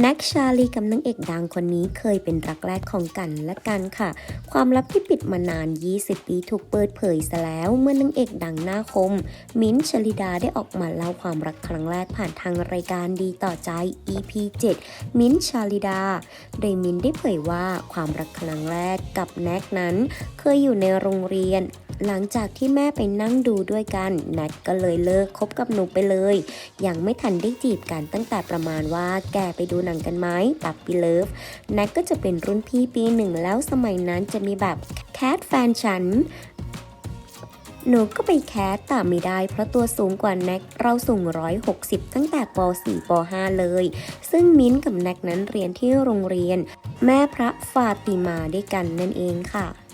แน็กชาลีกับนางเอกดังคนนี้เคยเป็นรักแรกของกันและกันค่ะ ความลับที่ปิดมานาน 20 ปีถูกเปิดเผยซะแล้ว เมื่อนางเอกดังหน้าคม มิ้นชลิดาได้ออกมาเล่าความรักครั้งแรกผ่านทางรายการดีต่อใจ EP 7 มิ้นชาลิดา โดยมิ้นได้เผยว่าความรักครั้งแรกกับแน็กนั้น เคยอยู่ในโรงเรียน หลังจากที่แม่ไปนั่งดูด้วยกันน็กก็เลยเลิกคบกับหนูไปเลย ยังไม่ทันได้จีบกันตั้งแต่ประมาณว่าแกไปดูหนังกันไหมปับปีเลิฟน็กก็จะเป็นรุ่นพี่ปีหนึ่งแล้วสมัยนั้นจะมีแบบแคทแฟนฉันหนูก็ไปแคสแต่ไม่ได้เพราะตัวสูงกว่าแน็กเราสูง 160 ตั้งแต่ป .4 ป .5 เลย ซึ่งมิ้นกับแน็กนั้นเรียนที่โรงเรียน แม่พระฟาติมาด้วยกันนั่นเองค่ะ